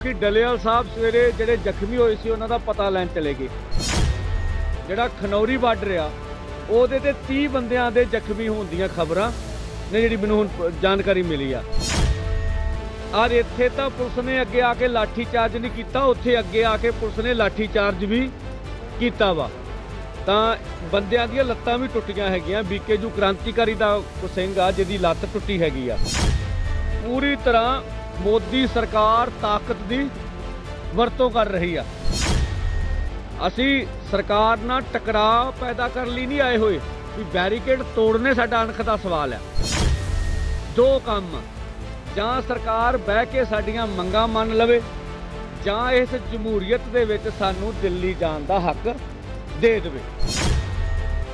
ਕਿ ਡਲੇਵਾਲ ਸਾਹਿਬ ਸਵੇਰੇ ਜਿਹੜੇ ਜ਼ਖਮੀ ਹੋਏ ਸੀ, ਉਹਨਾਂ ਦਾ ਪਤਾ ਲੈਣ ਚਲੇ ਗਏ। ਜਿਹੜਾ ਖਨੌਰੀ ਬਾਰਡਰ ਆ ਉਹਦੇ ਤੇ 30 ਬੰਦਿਆਂ ਦੇ ਜ਼ਖਮੀ ਹੋਣ ਦੀਆਂ ਖਬਰਾਂ ਨੇ ਜਿਹੜੀ ਮੈਨੂੰ ਹੁਣ ਜਾਣਕਾਰੀ ਮਿਲੀ ਆ। ਔਰ ਇੱਥੇ ਤਾਂ ਪੁਲਿਸ ਨੇ ਅੱਗੇ ਆ ਕੇ ਲਾਠੀ ਚਾਰਜ ਨਹੀਂ ਕੀਤਾ, ਉੱਥੇ ਅੱਗੇ ਆ ਕੇ ਪੁਲਿਸ ਨੇ ਲਾਠੀ ਚਾਰਜ ਵੀ ਕੀਤਾ ਵਾ। ਤਾਂ ਬੰਦਿਆਂ ਦੀਆਂ ਲੱਤਾਂ ਵੀ ਟੁੱਟੀਆਂ ਹੈਗੀਆਂ। ਬੀਕੇਜੂ ਕ੍ਰਾਂਤੀਕਾਰੀ ਦਾ ਸਿੰਘ ਆ, ਜਿਹਦੀ ਲੱਤ ਟੁੱਟੀ ਹੈਗੀ ਆ। ਪੂਰੀ ਤਰ੍ਹਾਂ ਮੋਦੀ ਸਰਕਾਰ ਤਾਕਤ ਦੀ ਵਰਤੋਂ ਕਰ ਰਹੀ ਆ। ਅਸੀਂ ਸਰਕਾਰ ਨਾਲ ਟਕਰਾਅ ਪੈਦਾ ਕਰਨ ਲਈ ਨਹੀਂ ਆਏ ਹੋਏ ਵੀ ਬੈਰੀਕੇਡ ਤੋੜਨੇ ਸਾਡਾ ਅਣਖ ਦਾ ਸਵਾਲ ਹੈ ਦੋ ਕੰਮ ਜਾਂ ਸਰਕਾਰ ਬਹਿ ਕੇ ਸਾਡੀਆਂ ਮੰਗਾਂ ਮੰਨ ਲਵੇ, ਜਾਂ ਇਸ ਜਮਹੂਰੀਅਤ ਦੇ ਵਿੱਚ ਸਾਨੂੰ ਦਿੱਲੀ ਜਾਣ ਦਾ ਹੱਕ ਦੇ ਦੇਵੇ।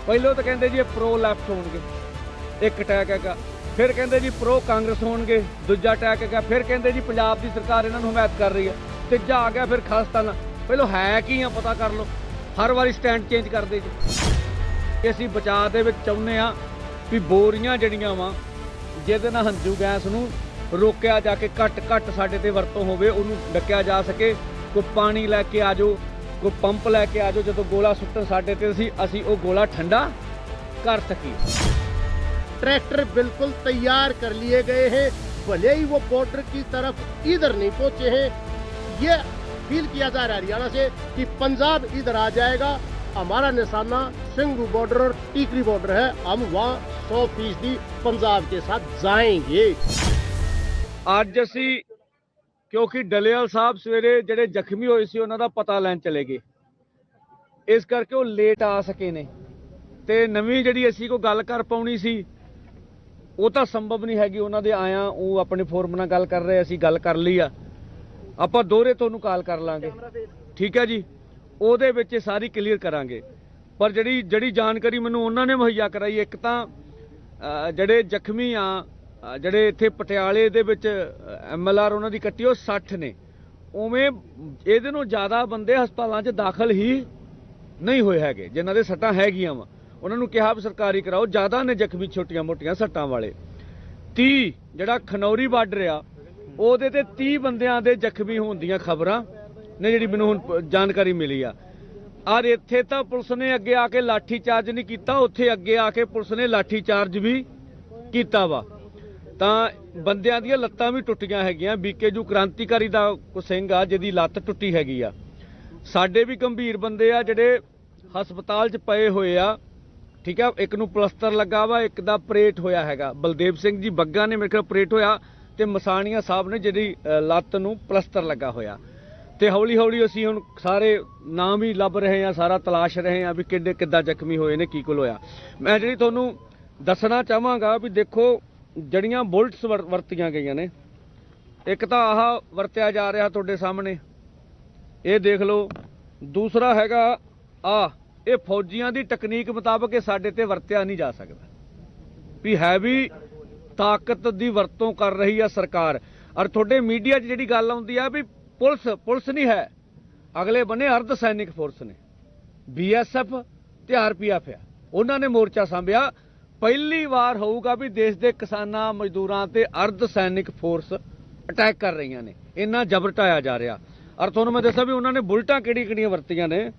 ਪਹਿਲਾਂ ਤਾਂ ਕਹਿੰਦੇ ਜੀ ਇਹ ਪ੍ਰੋ ਲੈਫਟ ਹੋਣਗੇ। ਇੱਕ ਅਟੈਕ ਹੈਗਾ। ਫਿਰ ਕਹਿੰਦੇ ਜੀ ਪ੍ਰੋ ਕਾਂਗਰਸ ਹੋਣਗੇ, ਦੂਜਾ ਅਟੈਕ ਹੈਗਾ, ਫਿਰ ਕਹਿੰਦੇ ਜੀ ਪੰਜਾਬ ਦੀ ਸਰਕਾਰ ਇਹਨਾਂ ਨੂੰ ਹਮਾਇਤ ਕਰ ਰਹੀ ਹੈ, ਤੀਜਾ ਆ ਗਿਆ ਫਿਰ ਖਾਲਸਤਾਨ ਪਹਿਲਾਂ ਹੈ ਕੀ ਆ ਪਤਾ ਕਰ ਲਓ, ਹਰ ਵਾਰੀ ਸਟੈਂਡ ਚੇਂਜ ਕਰਦੇ ਜੀ। ਅਸੀਂ ਬਚਾਅ ਦੇ ਵਿੱਚ ਚਾਹੁੰਦੇ ਆ ਵੀ ਬੋਰੀਆਂ ਜਿਹੜੀਆਂ ਵਾ, ਜਿਹਦੇ ਨਾਲ ਹੰਝੂ ਗੈਸ ਨੂੰ ਰੋਕਿਆ ਜਾ ਕੇ ਘੱਟ ਘੱਟ ਸਾਡੇ ਤੇ ਵਰਤੋਂ ਹੋਵੇ, ਉਹਨੂੰ ਡੱਕਿਆ ਜਾ ਸਕੇ, ਕੋਈ ਪਾਣੀ ਲੈ ਕੇ ਆਜੋ ਕੋਈ ਪੰਪ ਲੈ ਕੇ ਆਜੋ ਜਦੋਂ ਗੋਲਾ ਸੁੱਟਣ ਸਾਡੇ ਤੇ ਅਸੀਂ ਅਸੀਂ ਉਹ ਗੋਲਾ ਠੰਡਾ ਕਰ ਸਕੀਏ। ट्रैक्टर बिल्कुल तैयार कर लिए गए हैं भले ही वो बॉर्डर की तरफ इधर नहीं पहुंचे हैं ये फील किया जा रहा है हरियाणा से कि पंजाब इधर आ जाएगा हमारा निशाना सिंगरू बॉर्डर और टीकरी बॉर्डर है हम वहाँ सौ फीसदी पंजाब के साथ जाएंगे ਅੱਜ ਅਸੀਂ ਕਿਉਂਕਿ ਡਲੇਵਾਲ ਸਾਹਿਬ ਸਵੇਰੇ ਜਿਹੜੇ ਜ਼ਖਮੀ ਹੋਏ ਸੀ ਉਹਨਾਂ ਦਾ ਪਤਾ ਲੈਣ ਚਲੇ ਗਏ ਇਸ ਕਰਕੇ ਉਹ ਲੇਟ ਆ ਸਕੇ ਨੇ ਤੇ ਨਵੀਂ ਜਿਹੜੀ ਅਸੀਂ ਕੋਈ ਗੱਲ ਕਰ ਪਾਉਣੀ ਸੀ ਉਹ ਤਾਂ ਸੰਭਵ ਨਹੀਂ ਹੈਗੀ ਉਹਨਾਂ ਦੇ ਆਇਆ ਉਹ ਆਪਣੇ ਫੋਰਮ ਨਾਲ ਗੱਲ ਕਰ ਰਹੇ ਅਸੀਂ ਗੱਲ ਕਰ ਲਈ ਆ। ਆਪਾਂ ਦੋਹਰੇ ਤੁਹਾਨੂੰ ਕਾਲ ਕਰ ਲਾਂਗੇ। ਠੀਕ ਹੈ ਜੀ? ਉਹਦੇ ਵਿੱਚ ਸਾਰੀ ਕਲੀਅਰ ਕਰਾਂਗੇ। ਪਰ ਜਿਹੜੀ ਜਿਹੜੀ ਜਾਣਕਾਰੀ ਮੈਨੂੰ ਉਹਨਾਂ ਨੇ ਮੁਹੱਈਆ ਕਰਾਈ ਇੱਕ ਤਾਂ ਜਿਹੜੇ ਜ਼ਖਮੀ ਆ ਜਿਹੜੇ ਇੱਥੇ ਪਟਿਆਲੇ ਦੇ ਵਿੱਚ ਐਮਐਲਆਰ ਉਹਨਾਂ ਦੀ ਕੱਟੀ ਉਹ 60 ਨੇ। ਉਵੇਂ ਇਹਦੇ ਨੂੰ ਜ਼ਿਆਦਾ ਬੰਦੇ ਹਸਪਤਾਲਾਂ 'ਚ ਦਾਖਲ ਹੀ ਨਹੀਂ ਹੋਏ ਹੈਗੇ ਜਿਨ੍ਹਾਂ ਦੇ ਸੱਟਾਂ ਹੈਗੀਆਂ ਵਾ। ਉਹਨਾਂ ਨੂੰ ਕਿਹਾ ਵੀ ਸਰਕਾਰੀ ਕਰਾਓ, ਜ਼ਿਆਦਾ ਨੇ ਜ਼ਖਮੀ ਛੋਟੀਆਂ-ਮੋਟੀਆਂ ਸੱਟਾਂ ਵਾਲੇ। 30 ਜਿਹੜਾ ਖਨੌਰੀ ਬਾਰਡਰ ਆ ਉਹਦੇ ਤੇ 30 ਬੰਦਿਆਂ ਦੇ ਜ਼ਖਮੀ ਹੋਣ ਦੀਆਂ ਖਬਰਾਂ ਨੇ ਜਿਹੜੀ ਮੈਨੂੰ ਹੁਣ ਜਾਣਕਾਰੀ ਮਿਲੀ ਆ। ਔਰ ਇੱਥੇ ਤਾਂ ਪੁਲਿਸ ਨੇ ਅੱਗੇ ਆ ਕੇ ਲਾਠੀ ਚਾਰਜ ਨਹੀਂ ਕੀਤਾ, ਉੱਥੇ ਅੱਗੇ ਆ ਕੇ ਪੁਲਿਸ ਨੇ ਲਾਠੀ ਚਾਰਜ ਵੀ ਕੀਤਾ ਵਾ। ਤਾਂ ਬੰਦਿਆਂ ਦੀਆਂ ਲੱਤਾਂ ਵੀ ਟੁੱਟੀਆਂ ਹੈਗੀਆਂ ਬੀਕੇਜੂ ਕ੍ਰਾਂਤੀਕਾਰੀ ਦਾ ਕੋ ਸਿੰਘ ਆ, ਜਿਹਦੀ ਲੱਤ ਟੁੱਟੀ ਹੈਗੀ ਆ। ਸਾਡੇ ਵੀ ਗੰਭੀਰ ਬੰਦੇ ਆ ਜਿਹੜੇ ਹਸਪਤਾਲ 'ਚ ਪਏ ਹੋਏ ਆ। ਠੀਕ ਆ, ਇੱਕ ਨੂੰ ਪਲਸਤਰ ਲੱਗਾ ਵਾ, ਇੱਕ ਦਾ ਆਪਰੇਟ ਹੋਇਆ ਹੈਗਾ। ਬਲਦੇਵ ਸਿੰਘ ਜੀ ਬੱਗਾ ਨੇ ਮੇਰੇ ਖਿਆਲ ਆਪਰੇਟ ਹੋਇਆ ਤੇ ਮਸਾਣੀਆਂ ਸਾਹਿਬ ਨੇ ਜਿਹੜੀ ਲੱਤ ਨੂੰ ਪਲਸਤਰ ਲੱਗਾ ਹੋਇਆ। ਤੇ ਹੌਲੀ ਹੌਲੀ ਅਸੀਂ ਹੁਣ ਸਾਰੇ ਨਾਮ ਹੀ ਲੱਭ ਰਹੇ ਆ ਸਾਰਾ ਤਲਾਸ਼ ਰਹੇ ਆ ਵੀ ਕਿੱਡੇ, ਕਿੱਦਾਂ ਜ਼ਖਮੀ ਹੋਏ ਨੇ, ਕੀ ਕੁਲ ਹੋਇਆ। ਮੈਂ ਜਿਹੜੀ ਤੁਹਾਨੂੰ ਦੱਸਣਾ ਚਾਹਾਂਗਾ ਵੀ ਦੇਖੋ ਜੜੀਆਂ ਬੁਲਟਸ ਵਰ- ਵਰਤੀਆਂ ਗਈਆਂ ਨੇ, ਇੱਕ ਤਾਂ ਆਹ ਵਰਤਿਆ ਜਾ ਰਿਹਾ ਤੁਹਾਡੇ ਸਾਹਮਣੇ। ਇਹ ਦੇਖ ਲਓ, ਦੂਸਰਾ ਹੈਗਾ ਆ ਇਹ ਫੌਜੀਆਂ ਦੀ ਟੈਕਨੀਕ ਮੁਤਾਬਕ ਇਹ ਸਾਡੇ ਤੇ ਵਰਤਿਆ ਨਹੀਂ ਜਾ ਸਕਦਾ। ਵੀ ਹੈ ਵੀ ਤਾਕਤ ਦੀ ਵਰਤੋਂ ਕਰ ਰਹੀ ਆ ਸਰਕਾਰ। ਔਰ ਤੁਹਾਡੇ ਮੀਡੀਆ 'ਚ ਜਿਹੜੀ ਗੱਲ ਆਉਂਦੀ ਆ ਵੀ ਪੁਲਿਸ ਪੁਲਿਸ ਨਹੀਂ ਹੈ। ਅਗਲੇ ਬੰਨੇ ਅਰਧ ਸੈਨਿਕ ਫੋਰਸ ਨੇ। ਬੀਐਸਐਫ ਤੇ ਆਰਪੀਐਫ ਆ। ਉਹਨਾਂ ਨੇ ਮੋਰਚਾ ਸੰਭਿਆ। ਪਹਿਲੀ ਵਾਰ ਹੋਊਗਾ ਵੀ ਦੇਸ਼ ਦੇ ਕਿਸਾਨਾਂ, ਮਜ਼ਦੂਰਾਂ ਤੇ ਅਰਧ ਸੈਨਿਕ ਫੋਰਸ ਅਟੈਕ ਕਰ ਰਹੀਆਂ ਨੇ। ਇੰਨਾ ਜਬਰ ਢਾਇਆ ਜਾ ਰਿਹਾ। ਔਰ ਤੁਹਾਨੂੰ ਮੈਂ ਦੱਸਾਂ ਵੀ ਉਹਨਾਂ ਨੇ ਬੁਲਟਾਂ ਕਿਹੜੀ ਕਿਹੜੀਆਂ ਵਰਤੀਆਂ ਨੇ।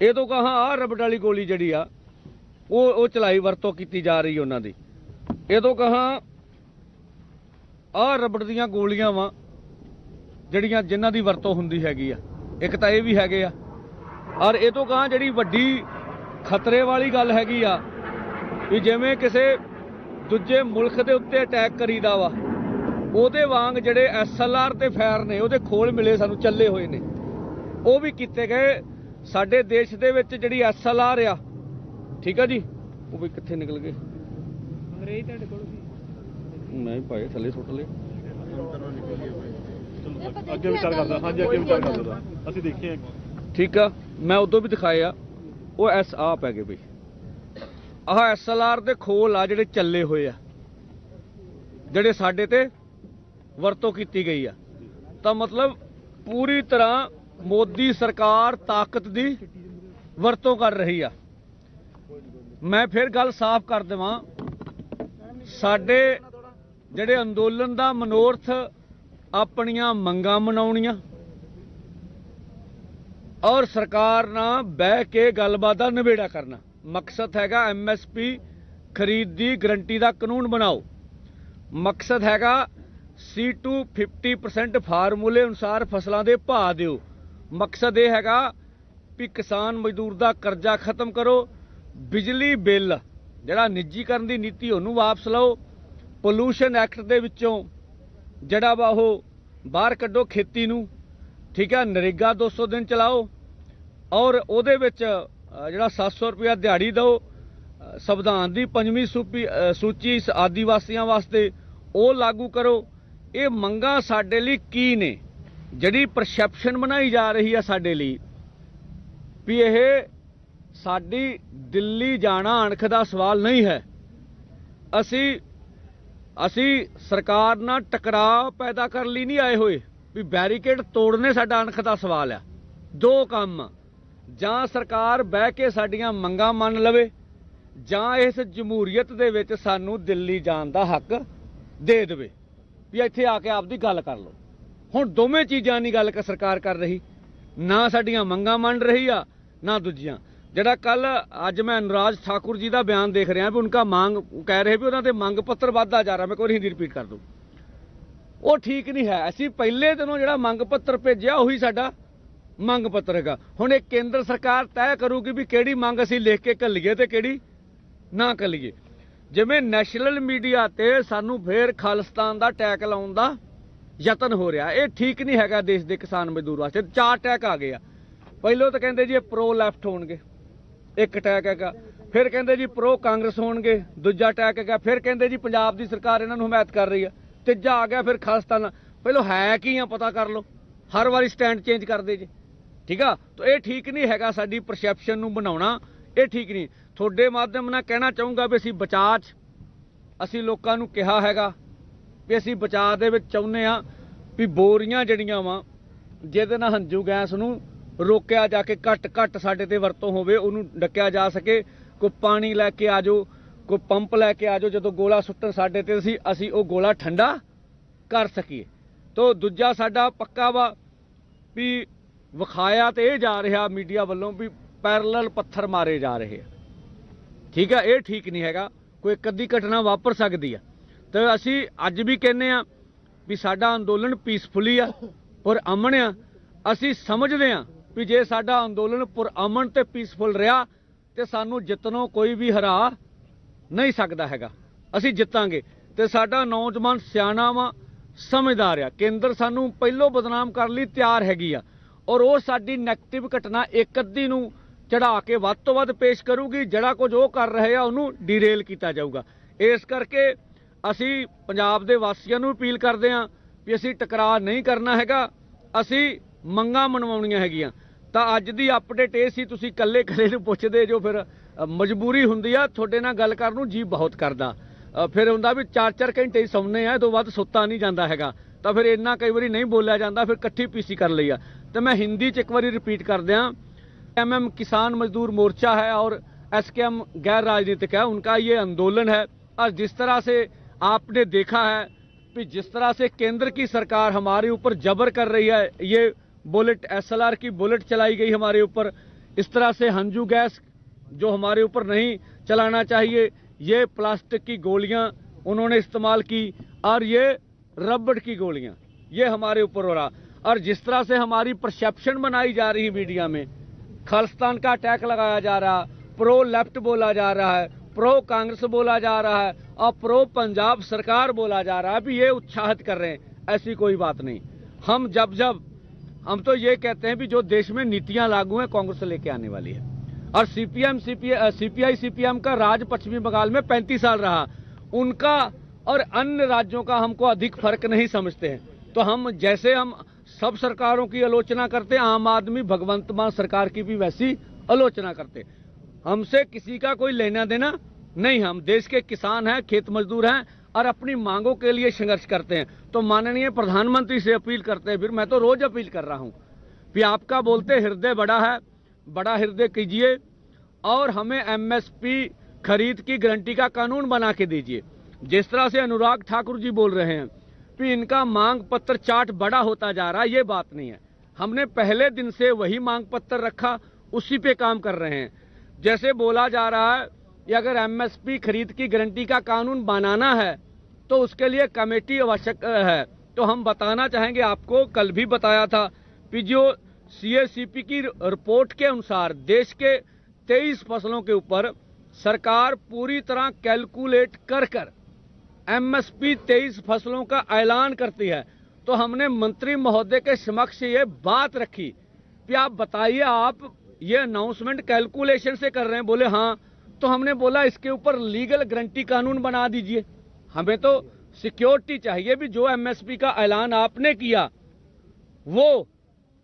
ਇਹ ਤੋਂ ਕਹਾ ਆਹ ਰਬੜ ਵਾਲੀ ਗੋਲੀ ਜਿਹੜੀ ਆ, ਉਹ ਉਹ ਚਲਾਈ ਵਰਤੋਂ ਕੀਤੀ ਜਾ ਰਹੀ ਉਹਨਾਂ ਦੀ। ਇਹ ਤੋਂ ਕਹਾ ਆਹ ਰਬੜ ਦੀਆਂ ਗੋਲੀਆਂ ਵਾ, ਜਿਹੜੀਆਂ ਜਿਨ੍ਹਾਂ ਦੀ ਵਰਤੋਂ ਹੁੰਦੀ ਹੈਗੀ ਆ। ਇੱਕ ਤਾਂ ਇਹ ਵੀ ਹੈਗੇ ਆ। ਔਰ ਇਹ ਤੋਂ ਕਹਾ ਜਿਹੜੀ ਵੱਡੀ ਖਤਰੇ ਵਾਲੀ ਗੱਲ ਹੈਗੀ ਆ, ਵੀ ਜਿਵੇਂ ਕਿਸੇ ਦੂਜੇ ਮੁਲਕ ਦੇ ਉੱਤੇ ਅਟੈਕ ਕਰੀਦਾ ਵਾ, ਉਹਦੇ ਵਾਂਗ ਜਿਹੜੇ ਐਸਐਲਆਰ ਤੇ ਫਾਇਰ ਨੇ, ਉਹਦੇ ਖੋਲ ਮਿਲੇ ਸਾਨੂੰ, ਚੱਲੇ ਹੋਏ ਨੇ। ਉਹ ਵੀ ਕੀਤੇ ਗਏ ਸਾਡੇ ਦੇਸ਼ ਦੇ ਵਿੱਚ ਜਿਹੜੀ ਐਸਐਲਆਰ ਆ ਠੀਕ ਆ ਜੀ? ਉਹ ਵੀ ਕਿੱਥੇ ਨਿਕਲ ਗਏ? ਅੰਗਰੇਜ਼ ਤੁਹਾਡੇ ਕੋਲ ਸੀ? ਨਹੀਂ ਭਾਈ ਥੱਲੇ ਸੁੱਟ ਲਏ। ਅੱਗੇ ਵਿਚਾਰ ਕਰਦਾ ਹਾਂਜੀ ਅੱਗੇ ਵਿਚਾਰ ਕਰਦਾ। ਅਸੀਂ ਦੇਖੇ ਠੀਕ ਆ ਮੈਂ ਉਦੋਂ ਵੀ ਦਿਖਾਏ ਆ ਉਹ ਐਸ ਆ ਪੈ ਗਏ ਬਈ। ਆਹ ਐਸਐਲਆਰ ਦੇ ਖੋਲ ਆ ਜਿਹੜੇ ਚੱਲੇ ਹੋਏ ਆ ਜਿਹੜੇ ਸਾਡੇ ਤੇ ਵਰਤੋਂ ਕੀਤੀ ਗਈ ਆ। ਤਾਂ ਮਤਲਬ ਪੂਰੀ ਤਰ੍ਹਾਂ ਮੋਦੀ ਸਰਕਾਰ ਤਾਕਤ ਦੀ ਵਰਤੋਂ ਕਰ ਰਹੀ ਆ। ਮੈਂ ਫਿਰ ਗੱਲ ਸਾਫ਼ ਕਰ ਦੇਵਾਂ। ਸਾਡੇ ਜਿਹੜੇ ਅੰਦੋਲਨ ਦਾ ਮਨੋਰਥ ਆਪਣੀਆਂ ਮੰਗਾਂ ਮਨਾਉਣੀਆਂ ਔਰ ਸਰਕਾਰ ਨਾਲ ਬਹਿ ਕੇ ਗੱਲਬਾਤ ਦਾ ਨਿਬੇੜਾ ਕਰਨਾ। ਮਕਸਦ ਹੈਗਾ ਐਮਐਸਪੀ ਖਰੀਦ ਦੀ ਗਰੰਟੀ ਦਾ ਕਾਨੂੰਨ ਬਣਾਓ। ਮਕਸਦ ਹੈਗਾ C2 50% ਫਾਰਮੂਲੇ ਅਨੁਸਾਰ ਫਸਲਾਂ ਦੇ ਭਾਅ ਦਿਓ। ਮਕਸਦ ਇਹ ਹੈਗਾ ਵੀ ਕਿਸਾਨ ਮਜ਼ਦੂਰ ਦਾ ਕਰਜ਼ਾ ਖਤਮ ਕਰੋ ਬਿਜਲੀ ਬਿੱਲ ਜਿਹੜਾ ਨਿੱਜੀਕਰਨ ਦੀ ਨੀਤੀ ਉਹਨੂੰ ਵਾਪਸ ਲਓ ਪੋਲੂਸ਼ਨ ਐਕਟ ਦੇ ਵਿੱਚੋਂ ਜਿਹੜਾ ਵਾ ਉਹ ਬਾਹਰ ਕੱਢੋ ਖੇਤੀ ਨੂੰ ਠੀਕ ਹੈ ਨਰੇਗਾ 200 ਦਿਨ ਚਲਾਓ ਔਰ ਉਹਦੇ ਵਿੱਚ ਅ, ਜਿਹੜਾ 700 ਰੁਪਇਆ ਦਿਹਾੜੀ ਦਿਓ ਸੰਵਿਧਾਨ ਦੀ ਪੰਜਵੀਂ ਸੂਪੀ ਸੂਚੀ ਸ- ਆਦੀਵਾਸੀਆਂ ਵਾਸਤੇ ਉਹ ਲਾਗੂ ਕਰੋ। ਇਹ ਮੰਗਾਂ ਸਾਡੇ ਲਈ ਕੀ ਨੇ? ਜਿਹੜੀ ਪਰਸੈਪਸ਼ਨ ਬਣਾਈ ਜਾ ਰਹੀ ਹੈ ਸਾਡੇ ਲਈ, ਵੀ ਇਹ ਸਾਡੀ ਦਿੱਲੀ ਜਾਣਾ ਅਣਖ ਦਾ ਸਵਾਲ ਨਹੀਂ ਹੈ। ਅਸੀਂ ਅਸੀਂ ਸਰਕਾਰ ਨਾਲ ਟਕਰਾਅ ਪੈਦਾ ਕਰਨ ਲਈ ਨਹੀਂ ਆਏ ਹੋਏ, ਵੀ ਬੈਰੀਕੇਡ ਤੋੜਨੇ ਸਾਡਾ ਅਣਖ ਦਾ ਸਵਾਲ ਆ। ਦੋ ਕੰਮ ਜਾਂ ਸਰਕਾਰ ਬਹਿ ਕੇ ਸਾਡੀਆਂ ਮੰਗਾਂ ਮੰਨ ਲਵੇ, ਜਾਂ ਇਸ ਜਮਹੂਰੀਅਤ ਦੇ ਵਿੱਚ ਸਾਨੂੰ ਦਿੱਲੀ ਜਾਣ ਦਾ ਹੱਕ ਦੇ ਦੇਵੇ, ਵੀ ਇੱਥੇ ਆ ਕੇ ਆਪਦੀ ਗੱਲ ਕਰ ਲਓ। ਹੁਣ ਦੋਵੇਂ ਚੀਜ਼ਾਂ ਦੀ ਗੱਲ ਸਰਕਾਰ ਕਰ ਰਹੀ। ਨਾ ਸਾਡੀਆਂ ਮੰਗਾਂ ਮੰਨ ਰਹੀ ਆ, ਨਾ ਦੂਜੀਆਂ। ਜਿਹੜਾ ਕੱਲ ਅੱਜ ਮੈਂ ਅਨੁਰਾਜ ਠਾਕੁਰ ਜੀ ਦਾ ਬਿਆਨ ਦੇਖ ਰਿਹਾ ਵੀ ਉਨਕਾ ਮੰਗ ਕਹਿ ਰਹੇ ਵੀ ਉਹਨਾਂ ਦੇ ਮੰਗ ਪੱਤਰ ਵੱਧਦਾ ਜਾ ਰਿਹਾ। ਮੈਂ ਕੋਈ ਹਿੰਦੀ ਰਿਪੀਟ ਕਰ ਦੂੰ ਉਹ ਠੀਕ ਨਹੀਂ ਹੈ। ਅਸੀਂ ਪਹਿਲੇ ਦਿਨੋਂ ਜਿਹੜਾ ਮੰਗ ਪੱਤਰ ਭੇਜਿਆ, ਉਹੀ ਸਾਡਾ ਮੰਗ ਪੱਤਰ ਹੈਗਾ। ਹੁਣ ਇਹ ਕੇਂਦਰ ਸਰਕਾਰ ਤੈਅ ਕਰੂਗੀ ਵੀ ਕਿਹੜੀ ਮੰਗ ਅਸੀਂ ਲਿਖ ਕੇ ਘੱਲੀਏ ਤੇ ਕਿਹੜੀ ਨਾ ਘੱਲੀਏ। ਜਿਵੇਂ ਨੈਸ਼ਨਲ ਮੀਡੀਆ ਤੇ ਸਾਨੂੰ ਫੇਰ ਖਾਲਿਸਤਾਨ ਦਾ ਟੈਗ ਲਾਉਣ ਦਾ ਯਤਨ ਹੋ ਰਿਹਾ। ਇਹ ਠੀਕ ਨਹੀਂ ਹੈਗਾ ਦੇਸ਼ ਦੇ ਕਿਸਾਨ ਮਜ਼ਦੂਰ ਵਾਸਤੇ। ਚਾਰ ਟੈਗ ਆ ਗਏ ਆ। ਪਹਿਲੋਂ ਤਾਂ ਕਹਿੰਦੇ ਜੀ ਇਹ ਪ੍ਰੋ ਲੈਫਟ ਹੋਣਗੇ। ਇੱਕ ਟੈਗ ਹੈਗਾ। ਫਿਰ ਕਹਿੰਦੇ ਜੀ ਪ੍ਰੋ ਕਾਂਗਰਸ ਹੋਣਗੇ। ਦੂਜਾ ਟੈਗ ਹੈਗਾ। ਫਿਰ ਕਹਿੰਦੇ ਜੀ ਪੰਜਾਬ ਦੀ ਸਰਕਾਰ ਇਹਨਾਂ ਨੂੰ ਹਮਾਇਤ ਕਰ ਰਹੀ ਆ। ਤੀਜਾ ਆ ਗਿਆ, ਫਿਰ ਖਾਲਿਸਤਾਨ। ਪਹਿਲੋਂ ਹੈ ਕੀ ਆ ਪਤਾ ਕਰ ਲਓ। ਹਰ ਵਾਰੀ ਸਟੈਂਡ ਚੇਂਜ ਕਰਦੇ ਜੀ। ਠੀਕ ਆ? ਤਾਂ ਇਹ ਠੀਕ ਨਹੀਂ ਹੈਗਾ ਸਾਡੀ ਪਰਸੈਪਸ਼ਨ ਨੂੰ ਬਣਾਉਣਾ। ਇਹ ਠੀਕ ਨਹੀਂ। ਤੁਹਾਡੇ ਮਾਧਿਅਮ ਨਾਲ ਕਹਿਣਾ ਚਾਹੂੰਗਾ ਵੀ ਅਸੀਂ ਬਚਾਅ 'ਚ। ਅਸੀਂ ਲੋਕਾਂ ਨੂੰ ਕਿਹਾ ਹੈਗਾ। ਵੀ ਅਸੀਂ ਬਚਾਅ ਦੇ ਵਿੱਚ ਚਾਹੁੰਦੇ ਆ ਵੀ ਬੋਰੀਆਂ ਜਿਹੜੀਆਂ ਵਾ, ਜਿਹਦੇ ਨਾਲ ਹੰਝੂ ਗੈਸ ਨੂੰ ਰੋਕਿਆ ਜਾ ਕੇ ਘੱਟ ਘੱਟ ਸਾਡੇ ਤੇ ਵਰਤੋਂ ਹੋਵੇ, ਉਹਨੂੰ ਡੱਕਿਆ ਜਾ ਸਕੇ, ਕੋਈ ਪਾਣੀ ਲੈ ਕੇ ਆਜੋ, ਕੋਈ ਪੰਪ ਲੈ ਕੇ ਆਜੋ, ਜਦੋਂ ਗੋਲਾ ਸੁੱਟਣ ਸਾਡੇ ਤੇ ਅਸੀਂ ਅਸੀਂ ਉਹ ਗੋਲਾ ਠੰਡਾ ਕਰ ਸਕੀਏ। ਤੋ ਦੂਜਾ ਸਾਡਾ ਪੱਕਾ ਵਾ ਵੀ ਵਿਖਾਇਆ ਤੇ ਇਹ ਜਾ ਰਿਹਾ ਮੀਡੀਆ ਵੱਲੋਂ ਵੀ ਪੈਰਲਲ ਪੱਥਰ ਮਾਰੇ ਜਾ ਰਹੇ ਆ। ਠੀਕ ਆ, ਇਹ ਠੀਕ ਨਹੀਂ ਹੈਗਾ, ਕੋਈ ਇੱਕ ਅੱਧੀ ਘਟਨਾ ਵਾਪਰ ਸਕਦੀ ਆ। ਤੇ ਅਸੀਂ ਅੱਜ ਵੀ ਕਹਿੰਨੇ ਆ ਵੀ ਸਾਡਾ ਅੰਦੋਲਨ ਪੀਸਫੁਲੀ ਆ ਪਰ ਅਮਨ ਆ। ਅਸੀਂ ਸਮਝਦੇ ਆ ਵੀ ਜੇ ਸਾਡਾ ਅੰਦੋਲਨ ਪੁਰ ਅਮਨ ਤੇ ਪੀਸਫੁਲ ਰਿਹਾ, ਤੇ ਸਾਨੂੰ ਜਿੱਤਣੋਂ ਕੋਈ ਵੀ ਹਰਾ ਨਹੀਂ ਸਕਦਾ ਹੈਗਾ। ਅਸੀਂ ਜਿੱਤਾਂਗੇ। ਤੇ ਸਾਡਾ ਨੌਜਵਾਨ ਸਿਆਣਾ ਵਾ, ਸਮਝਦਾਰ ਆ। ਕੇਂਦਰ ਸਾਨੂੰ ਪਹਿਲੋਂ ਬਦਨਾਮ ਕਰਨ ਲਈ ਤਿਆਰ ਹੈਗੀ ਆ। ਔਰ ਉਹ ਸਾਡੀ ਨੈਗੇਟਿਵ ਘਟਨਾ ਇੱਕ ਅੱਧੀ ਨੂੰ ਚੜਾ ਕੇ ਵੱਧ ਤੋਂ ਵੱਧ ਪੇਸ਼ ਕਰੂਗੀ। ਜਿਹੜਾ ਕੁਝ ਉਹ ਕਰ ਰਹੇ ਆ, ਉਹਨੂੰ ਡੀਰੇਲ ਕੀਤਾ ਜਾਊਗਾ। ਇਸ ਕਰਕੇ ਅਸੀਂ ਪੰਜਾਬ ਦੇ ਵਾਸੀਆਂ ਨੂੰ ਅਪੀਲ ਕਰਦੇ ਹਾਂ ਵੀ ਅਸੀਂ ਟਕਰਾਅ ਨਹੀਂ ਕਰਨਾ ਹੈਗਾ ਅਸੀਂ ਮੰਗਾਂ ਮਨਵਾਉਣੀਆਂ ਹੈਗੀਆਂ ਤਾਂ ਅੱਜ ਦੀ ਅਪਡੇਟ ਇਹ ਸੀ ਤੁਸੀਂ ਕੱਲੇ ਕੱਲੇ ਨੂੰ ਪੁੱਛਦੇ ਜੋ ਫਿਰ ਅ, ਮਜਬੂਰੀ ਹੁੰਦੀ ਆ ਤੁਹਾਡੇ ਨਾਲ ਗੱਲ ਕਰਨ ਨੂੰ ਜੀ ਬਹੁਤ ਕਰਦਾ ਅ, ਫਿਰ ਹੁੰਦਾ ਵੀ 4-4 ਘੰਟੇ ਹੀ ਸੌਂਨੇ ਆ ਇਹ ਤੋਂ ਵੱਧ ਸੁੱਤਾ ਨਹੀਂ ਜਾਂਦਾ ਹੈਗਾ ਤਾਂ ਫਿਰ ਇੰਨਾ ਕਈ ਵਾਰੀ ਨਹੀਂ ਬੋਲਿਆ ਜਾਂਦਾ ਫਿਰ ਇਕੱਠੀ ਪੀਸੀ ਕਰ ਲਈ ਆ ਤੇ ਮੈਂ ਹਿੰਦੀ ਚ ਇੱਕ ਵਾਰੀ ਰਿਪੀਟ ਕਰ ਦਿਆਂ एमएम किसान मजदूर मोर्चा है और एसकेएम गैर राजनीतिक है उनका ये आंदोलन है और जिस तरह से आपने देखा है कि जिस तरह से केंद्र की सरकार हमारे ऊपर जबर कर रही है, ये बुलेट, एसएलआर की बुलेट चलाई गई हमारे ऊपर। इस तरह से हंजू गैस जो हमारे ऊपर नहीं चलाना चाहिए, ये प्लास्टिक की गोलियाँ उन्होंने इस्तेमाल की और ये रबड़ की गोलियाँ, ये हमारे ऊपर हो रहा। और जिस तरह से हमारी परसेप्शन बनाई जा रही मीडिया में, खालिस्तान का अटैक लगाया जा रहा प्रो लेफ़्ट बोला जा रहा है प्रो कांग्रेस बोला जा रहा है और प्रो पंजाब सरकार बोला जा रहा है, अभी ये उत्साहित कर रहे हैं। ऐसी कोई बात नहीं। हम जब जब, हम तो ये कहते हैं भी जो देश में नीतियाँ लागू हैं, कांग्रेस लेके आने वाली है। और सीपीएम सीपीआई सीपीएम का राज पश्चिमी बंगाल में 35 साल रहा। उनका और अन्य राज्यों का हमको अधिक फ़र्क नहीं समझते हैं। तो हम जैसे हम सब सरकारों की आलोचना करते आम आदमी भगवंत मान सरकार की भी वैसी आलोचना करते हमसे किसी का कोई लेना देना नहीं, हम देश के किसान हैं, खेत मजदूर हैं और अपनी मांगों के लिए संघर्ष करते हैं। तो माननीय प्रधानमंत्री से अपील करते हैं, फिर मैं तो रोज अपील कर रहा हूँ कि आपका बोलते हृदय बड़ा है, बड़ा हृदय कीजिए और हमें एमएसपी खरीद की गारंटी का कानून बना के दीजिए। जिस तरह से अनुराग ठाकुर जी बोल रहे हैं कि इनका मांग पत्र चार्ट बड़ा होता जा रहा है, ये बात नहीं है। हमने पहले दिन से वही मांग पत्र रखा, उसी पे काम कर रहे हैं। जैसे बोला जा रहा है कि अगर एमएसपी खरीद की गारंटी का कानून बनाना है तो उसके लिए कमेटी आवश्यक है। तो हम बताना चाहेंगे, आपको कल भी बताया था, कि जो सीएसीपी की रिपोर्ट के अनुसार देश के 23 फ़सलों के ऊपर सरकार पूरी तरह कैलकुलेट कर कर एमएसपी 23 फ़सलों का ऐलान करती है। तो हमने मंत्री महोदय के समक्ष ये बात रखी कि आप बताइए, आप ये अनाउंसमेंट कैलकुलेशन से कर रहे हैं? बोले हाँ। तो हमने बोला, इसके ऊपर लीगल गारंटी कानून बना दीजिए। हमें तो सिक्योरिटी चाहिए भी, जो एमएसपी का ऐलान आपने किया, वो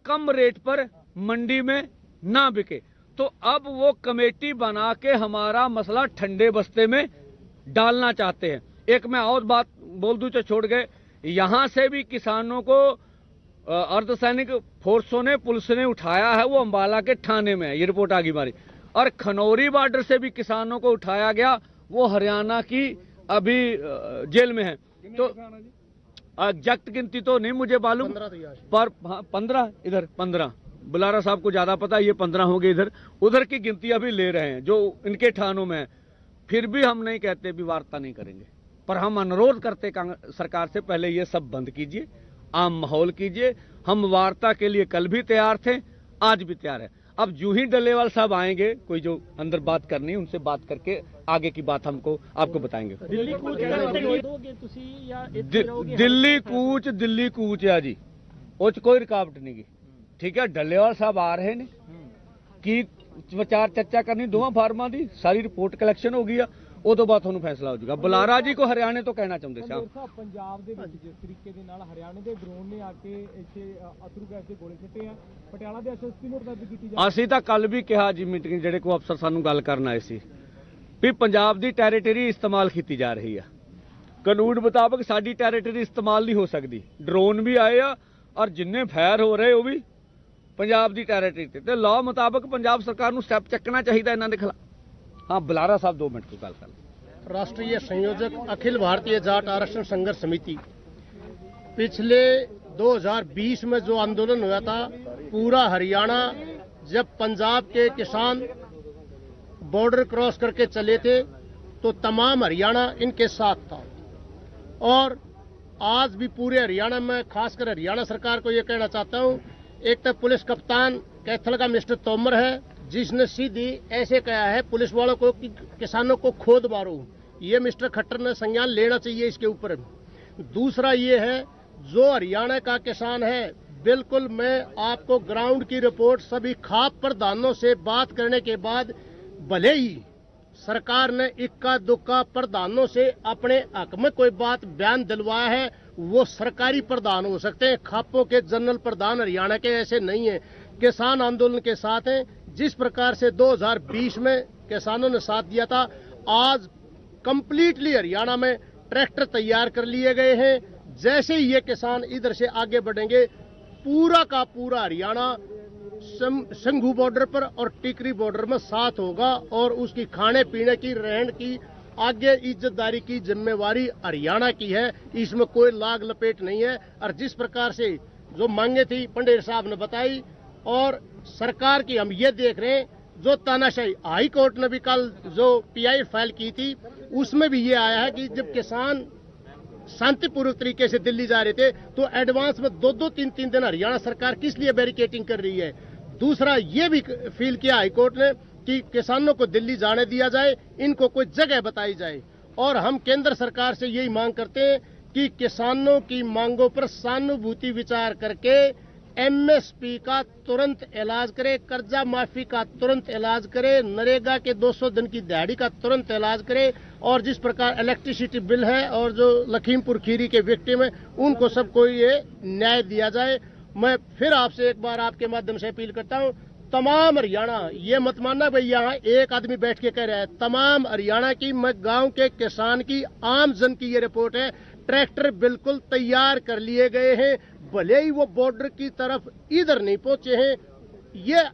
कम रेट पर मंडी में ना बिके। तो अब वो कमेटी बना के हमारा मसला ठंडे बस्ते में डालना चाहते हैं। एक मैं और बात बोल दूँ तो छोड़ गए। यहाँ से भी किसानों को अर्धसैनिक फोर्सों ने, पुलिस ने उठाया है, वो अंबाला के थाने में है। ये रिपोर्ट आगे हमारी। और खनौरी बॉर्डर से भी किसानों को उठाया गया वो हरियाणा की अभी जेल में है। तो एग्जैक्ट गिनती तो नहीं मुझे मालूम पर हाँ, पंद्रह इधर पंद्रह। बुलारा साहब को ज़्यादा पता है ये पंद्रह होंगे इधर। उधर की गिनती अभी ले रहे हैं जो इनके थानों में है। फिर भी हम नहीं कहते भी वार्ता नहीं करेंगे। पर हम अनुरोध करते सरकार से पहले ये सब बंद कीजिए आम माहौल कीजिए। हम वार्ता के लिए कल भी तैयार थे आज भी तैयार है। अब जू ही डलेवाल साहब आएंगे कोई जो अंदर बात करनी है उनसे बात करके आगे की बात हमको आपको बताएंगे ਦਿੱਲੀ ਕੂਚ ਕਰੋਗੇ ਦੋਗੇ ਤੁਸੀਂ ਜਾਂ ਇੱਥੇ ਦਿ- ਰਹੋਗੇ ਦਿੱਲੀ ਕੂਚ ਦਿੱਲੀ ਕੂਚ ਆ ਜੀ ਉਹ ਚ ਕੋਈ ਰੁਕਾਵਟ ਨਹੀਂ ਗੀ ਠੀਕ ਹੈ ਡੱਲੇਵਾਲ ਸਾਹਿਬ ਆ ਰਹੇ ਨੇ ਕੀ ਵਿਚਾਰ ਚਰਚਾ ਕਰਨੀ ਦੋਵਾਂ ਫਾਰਮਾਂ ਦੀ ਸਾਰੀ ਰਿਪੋਰਟ ਕਲੈਕਸ਼ਨ ਹੋ ਗਈ ਆ ਤੋਂ ਬਾਅਦ ਤੁਹਾਨੂੰ ਫੈਸਲਾ ਹੋ ਜਾਊਗਾ। ਬੁਲਾਰਾ ਜੀ ਕੋ ਹਰਿਆਣੇ ਤੋਂ ਕਹਿਣਾ ਚਾਹੁੰਦੇ ਸੀ। ਸਾਹਿਬ ਪੰਜਾਬ ਦੇ ਵਿੱਚ ਜਿਸ ਤਰੀਕੇ ਦੇ ਨਾਲ ਹਰਿਆਣੇ ਦੇ ਡਰੋਨ ਨੇ ਆ ਕੇ ਇੱਥੇ ਅਥਰੂ ਗੈਸ ਦੇ ਗੋਲੇ ਛੱਟੇ ਆ। ਪਟਿਆਲਾ ਦੇ ਐਸਐਸਪੀ ਨੂੰ ਰਦ ਕੀਤੀ ਜਾ ਅਸੀਂ ਤਾਂ ਕੱਲ ਵੀ ਕਿਹਾ ਜੀ ਮੀਟਿੰਗ ਜਿਹੜੇ ਕੋ ਅਫਸਰ ਸਾਨੂੰ ਗੱਲ ਕਰਨ ਆਏ ਸੀ ਵੀ ਪੰਜਾਬ ਦੀ ਟੈਰੀਟਰੀ ਇਸਤੇਮਾਲ ਕੀਤੀ ਜਾ ਰਹੀ ਆ। ਕਾਨੂੰਨ ਮੁਤਾਬਕ ਸਾਡੀ ਟੈਰੀਟਰੀ ਇਸਤੇਮਾਲ ਨਹੀਂ ਹੋ ਸਕਦੀ। ਡਰੋਨ ਵੀ ਆਏ ਆ ਔਰ ਜਿੰਨੇ ਫਾਇਰ ਹੋ ਰਹੇ ਉਹ ਵੀ ਪੰਜਾਬ ਦੀ ਟੈਰੀਟਰੀ ਤੇ। ਲਾਅ ਮੁਤਾਬਕ ਪੰਜਾਬ ਸਰਕਾਰ ਨੂੰ ਸਟੈਪ ਚੱਕਣਾ ਚਾਹੀਦਾ ਇਹਨਾਂ ਦੇ ਖਿਲਾਫ। हाँ बुलारा साहब दो मिनट को गल कर राष्ट्रीय संयोजक अखिल भारतीय जाट आरक्षण संघर्ष समिति। पिछले 2020 में जो आंदोलन हुआ था, पूरा हरियाणा, जब पंजाब के किसान बॉर्डर क्रॉस करके चले थे तो तमाम हरियाणा इनके साथ था। और आज भी पूरे हरियाणा में, खासकर हरियाणा सरकार को यह कहना चाहता हूँ, एक तो पुलिस कप्तान कैथल का मिस्टर तोमर है जिसने सीधी ऐसे कहा है, पुलिस वालों को कि, किसानों को खोद मारो। ये मिस्टर खट्टर ने संज्ञान लेना चाहिए इसके ऊपर। दूसरा ये है, जो हरियाणा का किसान है, बिल्कुल मैं आपको ग्राउंड की रिपोर्ट सभी खाप प्रधानों से बात करने के बाद, भले ही सरकार ने इक्का दुक्का प्रधानों से अपने हक में कोई बात बयान दिलवाया है, वो सरकारी प्रधान हो सकते हैं। खापों के जनरल प्रधान हरियाणा के ऐसे नहीं है। किसान आंदोलन के साथ हैं। जिस प्रकार से 2020 में किसानों ने साथ दिया था, आज कंप्लीटली हरियाणा में ट्रैक्टर तैयार कर लिए गए हैं। जैसे ही ये किसान इधर से आगे बढ़ेंगे, पूरा का पूरा हरियाणा संघू बॉर्डर पर और टिकरी बॉर्डर में साथ होगा और उसकी खाने पीने की, रहन की, आगे इज्जतदारी की जिम्मेवारी हरियाणा की है। इसमें कोई लाग लपेट नहीं है। और जिस प्रकार से जो मांगे थी पंडेर साहब ने बताई और सरकार की हम ये देख रहे हैं, जो तानाशाही हाई कोर्ट ने भी कल जो पीआई फ़ाइल की थी, उसमें भी ये आया है कि जब किसान शांतिपूर्वक तरीके से दिल्ली जा रहे थे तो एडवांस में दो दो, तीन तीन दिन हरियाणा सरकार किस लिए बैरिकेटिंग कर रही है? दूसरा ये भी फील किया हाईकोर्ट ने कि किसानों को दिल्ली जाने दिया जाए, इनको कोई जगह बताई जाए। और हम केंद्र सरकार से यही मांग करते हैं कि किसानों की मांगों पर सहानुभूति विचार करके एमएसपी का तुरंत इलाज करे, कर्जा माफ़ी का तुरंत इलाज करे, नरेगा के 200 दिन की दिहाड़ी का तुरंत इलाज करे, और जिस प्रकार इलेक्ट्रिसिटी बिल है और जो लखीमपुर खीरी के विक्टिम है, उनको सबको ये न्याय दिया जाए। मैं फिर आपसे एक बार आपके माध्यम से अपील करता हूँ तमाम हरियाणा, ये मत मानना भाई यहाँ एक आदमी बैठ के कह रहा है, तमाम हरियाणा की मैं गाँव के किसान की, आम जन की ये रिपोर्ट है, ट्रैक्टर बिल्कुल तैयार कर लिए गए हैं, भले ही वो बॉर्डर की तरफ़ इधर नहीं पहुँचे हैं, ये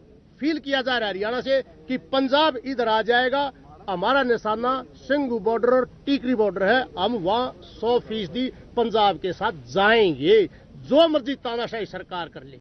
फील किया जा रहा है हरियाणा से कि पंजाब इधर आ जाएगा, हमारा निशाना सिंगू बॉर्डर और टीकरी बॉर्डर है, हम वहाँ सौ फ़ीसदी पंजाब के साथ जाएँगे, जो मर्ज़ी तानाशाही सरकार कर ले।